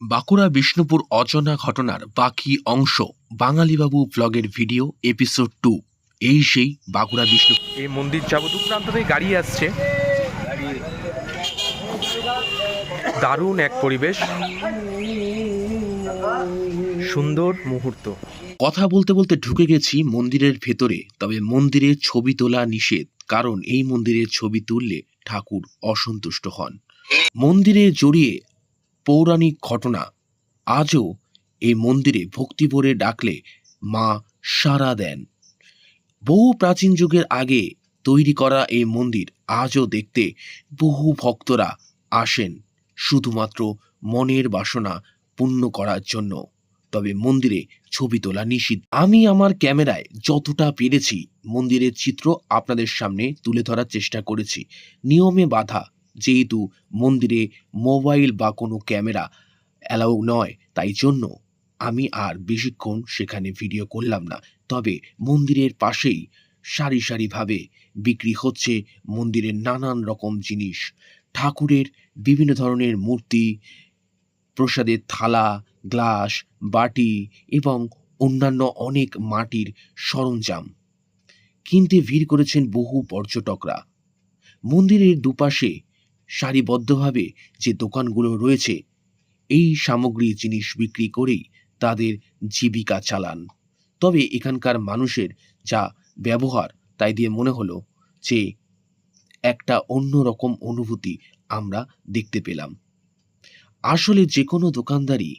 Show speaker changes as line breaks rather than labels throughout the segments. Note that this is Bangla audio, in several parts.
বাঁকুড়া বিষ্ণুপুর অচেনা ঘটনার বাকি অংশ বাঙালিবাবু ব্লগের ভিডিও এপিসোড টু এই সেই বাঁকুড়া বিষ্ণু
এই মন্দির যাব দু প্রান্ত থেকে গাড়ি আসছে। দারুণ এক পরিবেশ। সুন্দর মুহূর্ত।
কথা বলতে বলতে ঢুকে গেছি মন্দিরের ভেতরে তবে মন্দিরে ছবি তোলা নিষেধ কারণ এই মন্দিরে ছবি তুললে ঠাকুর অসন্তুষ্ট হন। মন্দিরে জড়িয়ে পৌরাণিক ঘটনা। আজও এই মন্দিরে ভক্তি ভরে ডাকলে মা সাড়া দেন। বহু প্রাচীন যুগের আগে তৈরি করা এই মন্দির আজও দেখতে বহু ভক্তরা আসেন, শুধুমাত্র মনের বাসনা পূর্ণ করার জন্য। তবে মন্দিরে ছবি তোলা নিষিদ্ধ। আমি আমার ক্যামেরায় যতটা পেরেছি মন্দিরের চিত্র আপনাদের সামনে তুলে ধরার চেষ্টা করেছি। নিয়মে বাধা যেহেতু মন্দিরে মোবাইল বা কোনো ক্যামেরা অ্যালাউ নয়, তাই জন্য আমি আর বেশিক্ষণ সেখানে ভিডিও করলাম না। তবে মন্দিরের পাশেই সারি সারিভাবে বিক্রি হচ্ছে মন্দিরের নানান রকম জিনিস। ঠাকুরের বিভিন্ন ধরনের মূর্তি, প্রসাদের থালা, গ্লাস, বাটি এবং অন্যান্য অনেক মাটির সরঞ্জাম কিনতে ভিড় করেছেন বহু পর্যটকরা। মন্দিরের দুপাশে সারিবদ্ধভাবে যে দোকানগুলো রয়েছে, এই সামগ্রী জিনিস বিক্রি করেই তাদের জীবিকা চালান। তবে এখানকার মানুষের যা ব্যবহার, তাই দিয়ে মনে হলো যে একটা অন্যরকম অনুভূতি আমরা দেখতে পেলাম। আসলে যে কোনো দোকানদারই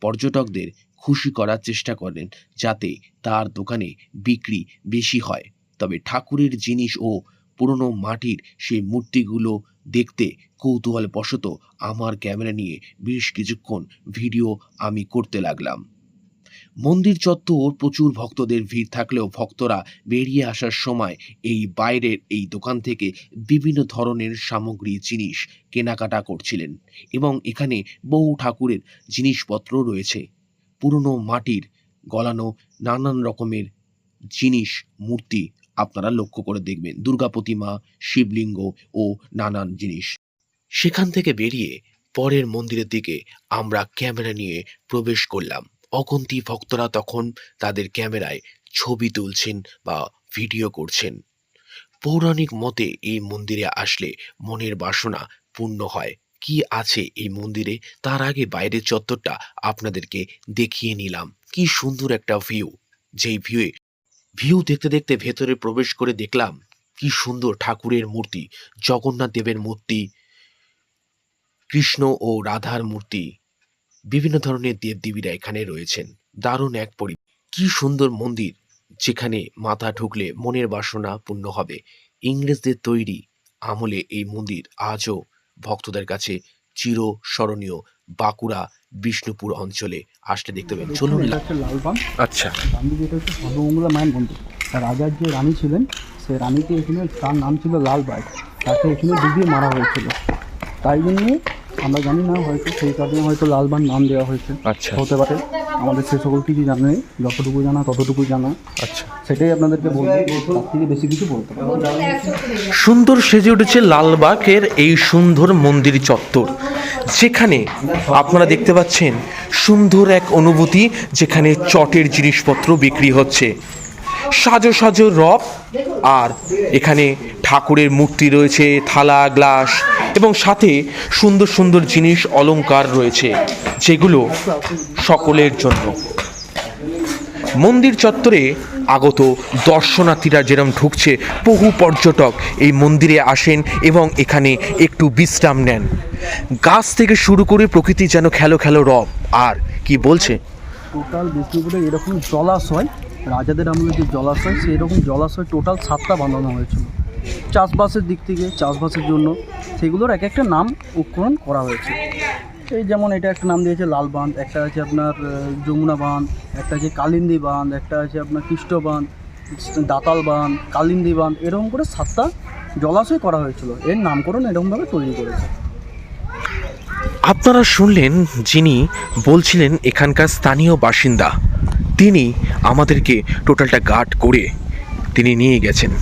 পর্যটকদের খুশি করার চেষ্টা করেন যাতে তার দোকানে বিক্রি বেশি হয়। তবে ঠাকুরের জিনিস ও পুরনো মাটির সেই মূর্তিগুলো দেখতে কৌতূহল বশত আমার ক্যামেরা নিয়ে বেশ কিছুক্ষণ ভিডিও আমি করতে লাগলাম। মন্দির চত্বর প্রচুর ভক্তদের ভিড় থাকলেও ভক্তরা বেরিয়ে আসার সময় এই বাইরের এই দোকান থেকে বিভিন্ন ধরনের সামগ্রী, জিনিস কেনাকাটা করছিলেন এবং এখানে বহু ঠাকুরের জিনিসপত্র রয়েছে। পুরনো মাটির গলানো নানান রকমের জিনিস, মূর্তি আপনারা লক্ষ্য করে দেখবেন। দুর্গা প্রতিমা, শিবলিঙ্গ ও নানান জিনিস। সেখান থেকে বেরিয়ে পরের মন্দিরের দিকে আমরা ক্যামেরা নিয়ে প্রবেশ করলাম। অগন্তি ভক্তরা তখন তাদের ক্যামেরায় ছবি তুলছেন বা ভিডিও করছেন। পৌরাণিক মতে এই মন্দিরে আসলে মনের বাসনা পূর্ণ হয়। কি আছে এই মন্দিরে? তার আগে বাইরের চত্বরটা আপনাদেরকে দেখিয়ে নিলাম। কি সুন্দর একটা ভিউ যেই ভিউয়ে ভিউ দেখতে দেখতে ভেতরে প্রবেশ করে দেখলাম, কি সুন্দর ঠাকুরের মূর্তি, জগন্নাথ দেবের মূর্তি, কৃষ্ণ ও রাধার মূর্তি, বিভিন্ন ধরনের দেবদেবীরা এখানে রয়েছেন। দারুণ এক পরি, কি সুন্দর মন্দির, যেখানে মাথা ঢুকলে মনের বাসনা পূর্ণ হবে। ইংরেজদের তৈরি আমলে এই মন্দির আজও ভক্তদের কাছে চির স্মরণীয় বাঁকুড়া বিষ্ণুপুর অঞ্চলে আসলে দেখতে পাবেন চলুন
এটা লাল লালবাগ
আচ্ছা।
আমি যেটা হচ্ছে সর্বমঙ্গলা মায়ের মন্দির। রাজার যে রানী ছিলেন সেই রানীকে এখানে তার নাম ছিল লালবাগ তাকে এখানে ডুবিয়ে মারা হয়েছিল। তাই জন্য আমরা জানি না হয়তো সেই কারণে হয়তো লালবাগ নাম দেওয়া হয়েছে।
আচ্ছা।
হতে পারে। আমাদের সে সকল কিছু জানা নেই যতটুকু জানা ততটুকু জানা।
আচ্ছা।
সেটাই আপনাদেরকে বলব। তার থেকে বেশি কিছু বলতে পারব না।
সুন্দর সেজে উঠেছে লালবাগের এই সুন্দর মন্দির চত্বর যেখানে আপনারা দেখতে পাচ্ছেন সুন্দর এক অনুভূতি যেখানে চটের জিনিসপত্র বিক্রি হচ্ছে। সাজো সাজো রব আর এখানে ঠাকুরের মূর্তি রয়েছে থালা গ্লাস এবং সাথে সুন্দর সুন্দর জিনিস, অলংকার রয়েছে, যেগুলো সকলের জন্য। মন্দির চত্বরে আগত দর্শনার্থীরা যেরকম ঢুকছে, বহু পর্যটক এই মন্দিরে আসেন এবং এখানে একটু বিশ্রাম নেন। গাছ থেকে শুরু করে প্রকৃতি যেন খেলো খেলো রব। আর কি বলছে?
টোটাল বিষ্ণুপুরে এরকম জলাশয়, রাজাদের আমলে যে জলাশয় সেই রকম জলাশয় টোটাল সাতটা বানানো হয়েছিল। চাষবাসের দিক থেকে, চাষবাসের জন্য সেগুলোর এক একটা নাম উপকরণ করা হয়েছে। এই যেমন এটা একটা নাম দিয়েছে লাল বাঁধ, একটা আছে আপনার যমুনা বাঁধ, একটা আছে কালিন্দী বাঁধ, একটা আছে আপনার কৃষ্ট বাঁধ, দাতাল বাঁধ, কালিন্দী বাঁধ, এরকম করে সাতটা জলাশয় করা হয়েছিল। এর নামকরণ এরকমভাবে তৈরি করেছে।
আপনারা শুনলেন যিনি বলছিলেন এখানকার স্থানীয় বাসিন্দা। তিনি আমাদেরকে টোটালটা গার্ড করে তিনি নিয়ে গেছেন।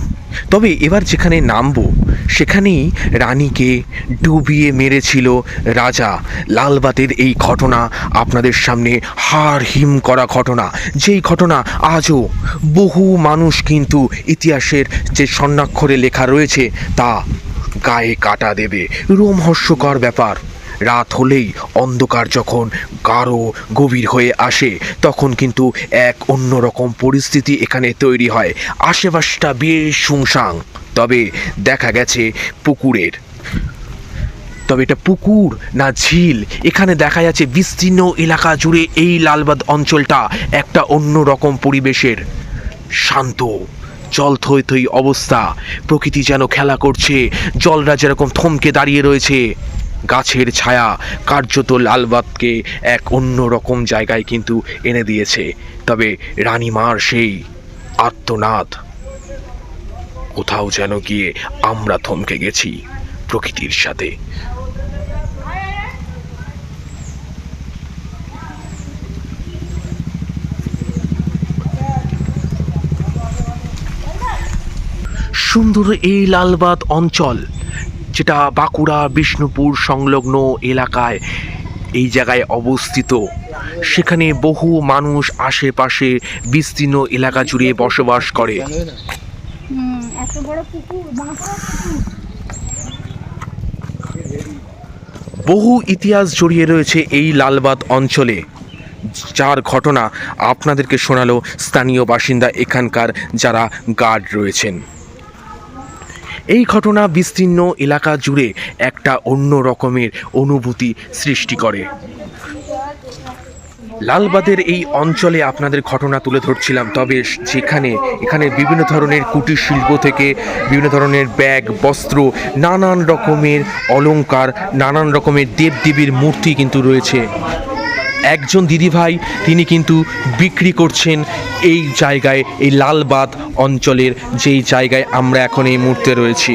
তবে এবার যেখানে নামবো, সেখানেই রানীকে ডুবিয়ে মেরেছিল রাজা। লালবাতের এই ঘটনা আপনাদের সামনে হাড় হিম করা ঘটনা। যেই ঘটনা আজও বহু মানুষ কিন্তু ইতিহাসের যে স্বর্ণাক্ষরে লেখা রয়েছে, তা গায়ে কাটা দেবে। রোমহর্ষকর ব্যাপার। রাত হলেই অন্ধকার যখন গাঢ় গভীর হয়ে আসে, তখন কিন্তু এক অন্যরকম পরিস্থিতি এখানে তৈরি হয়। আশেপাশটা বেশ শুংসাং তবে দেখা গেছে পুকুরের। তবে এটা পুকুর না ঝিল, এখানে দেখা যাচ্ছে বিস্তীর্ণ এলাকা জুড়ে এই লালবাদ অঞ্চলটা একটা অন্য রকম পরিবেশের। শান্ত জল থই থই অবস্থা, প্রকৃতি যেন খেলা করছে, জলরা যেরকম থমকে দাঁড়িয়ে রয়েছে। গাছের ছায়া কার্যত লালবাদকে এক অন্য রকম জায়গায় কিন্তু এনে দিয়েছে। তবে রানীমার সেই আত্মনাদ কোথাও যেন গিয়ে আমরা থমকে গেছি প্রকৃতির সাথে। সুন্দর এই লালবাদ অঞ্চল যেটা বাঁকুড়া বিষ্ণুপুর সংলগ্ন এলাকায় এই জায়গায় অবস্থিত। সেখানে বহু মানুষ আশেপাশে বিস্তীর্ণ এলাকা জুড়ে বসবাস করে। বহু ইতিহাস জড়িয়ে রয়েছে এই লালবাদ অঞ্চলে। যার ঘটনা আপনাদেরকে শোনালো স্থানীয় বাসিন্দা এখানকার যারা গার্ড রয়েছেন। এই ঘটনা বিস্তীর্ণ এলাকা জুড়ে একটা অন্য রকমের অনুভূতি সৃষ্টি করে। লালবাদের এই অঞ্চলে আপনাদের ঘটনা তুলে ধরছিলাম, তবে যেখানে এখানে বিভিন্ন ধরনের কুটির শিল্প থেকে বিভিন্ন ধরনের ব্যাগ, বস্ত্র, নানান রকমের অলঙ্কার নানান রকমের দেবদেবীর মূর্তি কিন্তু রয়েছে। একজন দিদিভাই, তিনি কিন্তু বিক্রি করছেন এই জায়গায়, এই লালবাদ অঞ্চলের যেই জায়গায় আমরা এখন এই মুহূর্তে রয়েছি।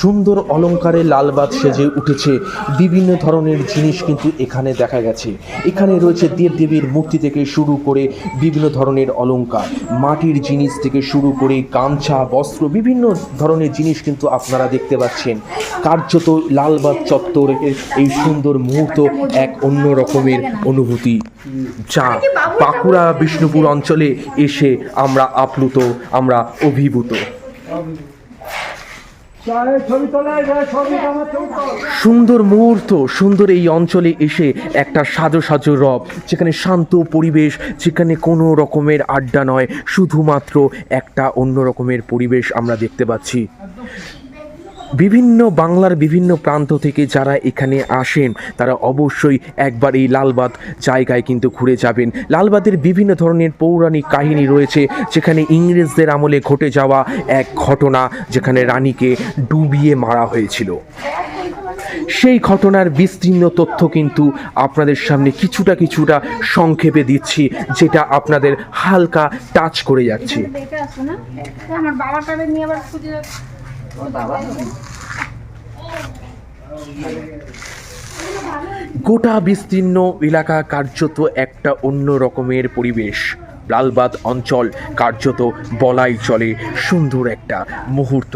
সুন্দর অলংকারে লালবাদ সেজে উঠেছে। বিভিন্ন ধরনের জিনিস কিন্তু এখানে দেখা গেছে। এখানে রয়েছে দেবদেবীর মূর্তি থেকে শুরু করে বিভিন্ন ধরনের অলংকার মাটির জিনিস থেকে শুরু করে গামছা, বস্ত্র, বিভিন্ন ধরনের জিনিস কিন্তু আপনারা দেখতে পাচ্ছেন। কার্যত লালবাদ চত্বরের এই সুন্দর মুহূর্ত এক অন্য রকমের অনুভূতি। যা বাঁকুড়া, বিষ্ণুপুর অঞ্চলে এসে আমরা আপ্লুত, আমরা অভিভূত। সুন্দর মুহূর্ত, সুন্দর এই অঞ্চলে এসে একটা সাজো সাজো রব, যেখানে শান্ত পরিবেশ, যেখানে কোনো রকমের আড্ডা নয়, শুধুমাত্র একটা অন্য রকমের পরিবেশ আমরা দেখতে পাচ্ছি। বিভিন্ন বাংলার বিভিন্ন প্রান্ত থেকে যারা এখানে আসেন, তারা অবশ্যই একবার এই লালবাদ জায়গায় কিন্তু ঘুরে যাবেন। লালবাদের বিভিন্ন ধরনের পৌরাণিক কাহিনী রয়েছে, যেখানে ইংরেজদের আমলে ঘটে যাওয়া এক ঘটনা, যেখানে রানীকে ডুবিয়ে মারা হয়েছিল। সেই ঘটনার বিস্তীর্ণ তথ্য কিন্তু আপনাদের সামনে কিছুটা কিছুটা সংক্ষেপে দিচ্ছি, যেটা আপনাদের হালকা টাচ করে যাচ্ছে।
আমার বাবাটাকে নিয়ে আবার
গোটা বিস্তীর্ণ এলাকা কার্যত একটা অন্য রকমের পরিবেশ। লালবাদ অঞ্চল কার্যত বলাই চলে সুন্দর একটা মুহূর্ত।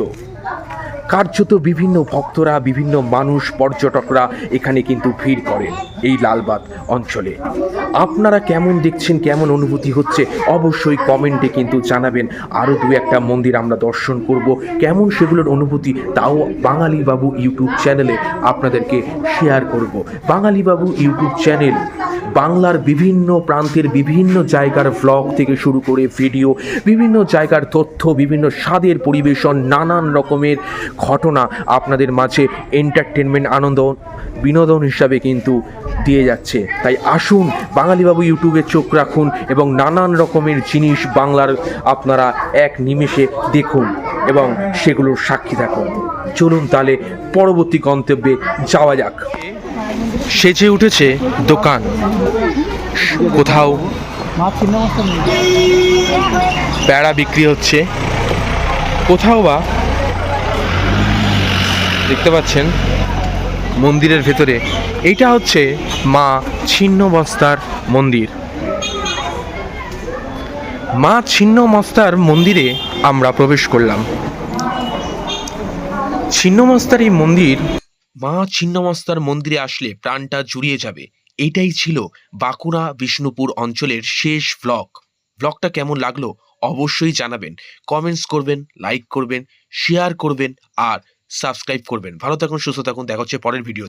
কার্যত বিভিন্ন ভক্তরা, বিভিন্ন মানুষ, পর্যটকরা এখানে কিন্তু ভিড় করেন এই লালবাদ অঞ্চলে। আপনারা কেমন দেখছেন, কেমন অনুভূতি হচ্ছে, অবশ্যই কমেন্টে কিন্তু জানাবেন। আরও দু একটা মন্দির আমরা দর্শন করব। কেমন সেগুলোর অনুভূতি, তাও বাঙালি বাবু ইউটিউব চ্যানেলে আপনাদেরকে শেয়ার করব। বাঙালি বাবু ইউটিউব চ্যানেল বাংলার বিভিন্ন প্রান্তের বিভিন্ন জায়গার ভ্লগ থেকে শুরু করে ভিডিও বিভিন্ন জায়গার তথ্য, বিভিন্ন স্বাদের পরিবেশন, নানান রকমের ঘটনা আপনাদের মাঝে এন্টারটেনমেন্ট আনন্দ, বিনোদন হিসাবে কিন্তু দিয়ে যাচ্ছে। তাই আসুন বাঙালিবাবু ইউটিউবে চোখ রাখুন এবং নানান রকমের জিনিস বাংলার আপনারা এক নিমেষে দেখুন এবং সেগুলোর সাক্ষী থাকুন। চলুন তাহলে পরবর্তী গন্তব্যে যাওয়া যাক। সেজে উঠেছে দোকান। কোথাও প্যাড়া বিক্রি হচ্ছে। কোথাও বা দেখতে পাচ্ছেন
মন্দিরের ভেতরে। এইটা হচ্ছে মা ছিন্নমস্তার মন্দির। মা ছিন্নমস্তার মন্দিরে আমরা প্রবেশ করলাম। ছিন্নমস্তার এই মন্দির
মা ছিন্নমস্তার মন্দিরে আসলে প্রাণটা জুড়িয়ে যাবে। এটাই ছিল বাঁকুড়া বিষ্ণুপুর অঞ্চলের শেষ ব্লগ ব্লগটা কেমন লাগল অবশ্যই জানাবেন। কমেন্টস করবেন লাইক করবেন শেয়ার করবেন আর সাবস্ক্রাইব করবেন। ভালো থাকুন, সুস্থ থাকুন। দেখা হচ্ছে পরের ভিডিও